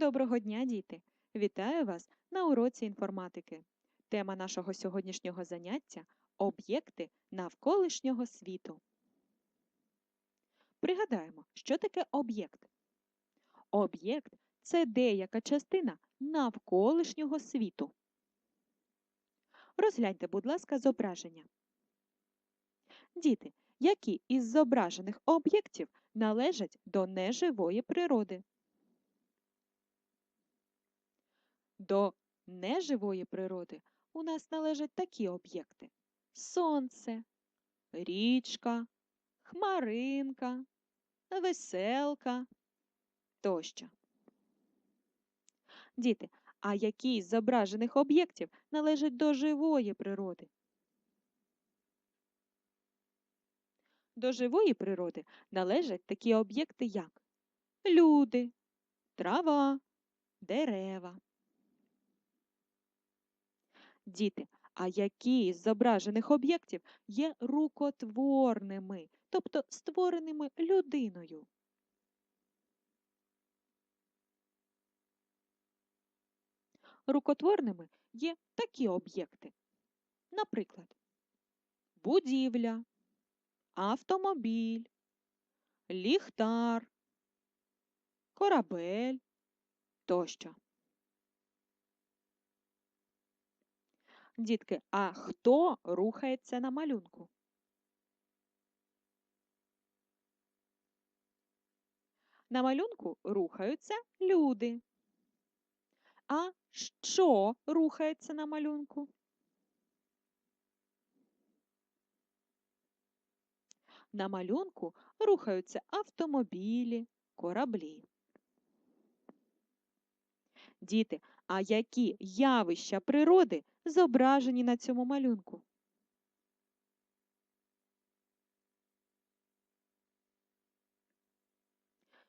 Доброго дня, діти! Вітаю вас на уроці інформатики. Тема нашого сьогоднішнього заняття об'єкти навколишнього світу. Пригадаємо, що таке об'єкт. Об'єкт це деяка частина навколишнього світу. Розгляньте, будь ласка, зображення. Діти, які із зображених об'єктів належать до неживої природи? До неживої природи у нас належать такі об'єкти: сонце, річка, хмаринка, веселка тощо. Діти, а які з зображених об'єктів належать до живої природи? До живої природи належать такі об'єкти, як люди, трава, дерева. Діти, а які з зображених об'єктів є рукотворними, тобто створеними людиною? Рукотворними є такі об'єкти. Наприклад, будівля, автомобіль, ліхтар, корабель тощо. Дітки, а хто рухається на малюнку? На малюнку рухаються люди. А що рухається на малюнку? На малюнку рухаються автомобілі, кораблі. Діти, а які явища природи зображені на цьому малюнку?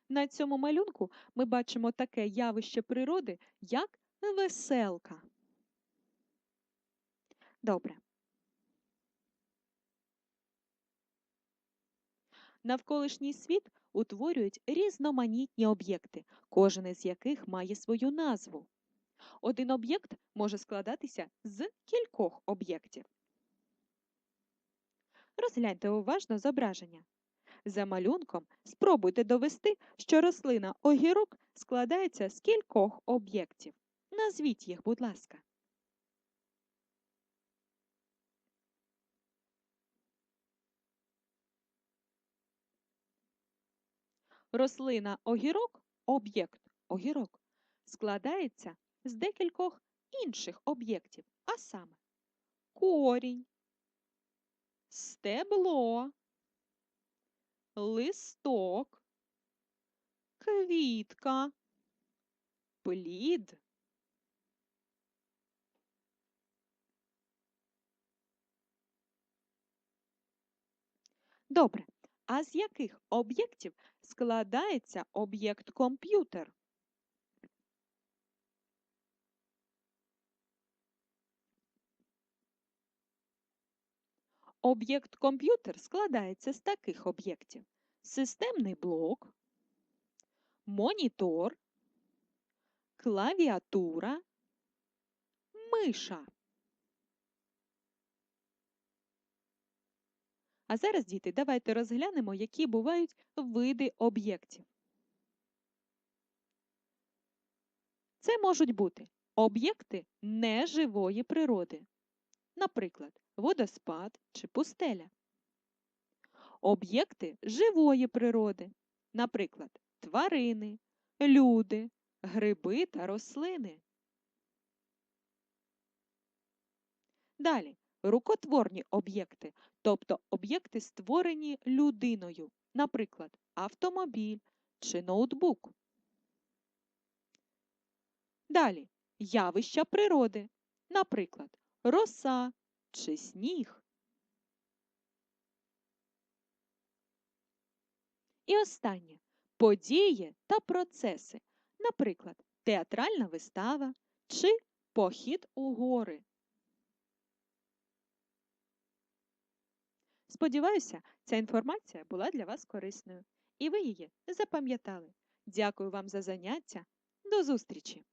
На цьому малюнку ми бачимо таке явище природи, як веселка. Добре. Навколишній світ утворюють різноманітні об'єкти, кожен із яких має свою назву. Один об'єкт може складатися з кількох об'єктів. Розгляньте уважно зображення. За малюнком спробуйте довести, що рослина огірок складається з кількох об'єктів. Назвіть їх, будь ласка. Рослина огірок, об'єкт огірок, складається з декількох інших об'єктів, а саме корінь, стебло, листок, квітка, плід. Добре. А з яких об'єктів складається об'єкт комп'ютер? Об'єкт комп'ютер складається з таких об'єктів: системний блок, монітор, клавіатура, миша. А зараз, діти, давайте розглянемо, які бувають види об'єктів. Це можуть бути об'єкти неживої природи, наприклад, водоспад чи пустеля. Об'єкти живої природи, наприклад, тварини, люди, гриби та рослини. Далі рукотворні об'єкти, тобто об'єкти, створені людиною, наприклад, автомобіль чи ноутбук. Далі явища природи, наприклад, роса чи сніг. І останнє події та процеси, наприклад, театральна вистава чи похід у гори. Сподіваюся, ця інформація була для вас корисною і ви її запам'ятали. Дякую вам за заняття. До зустрічі!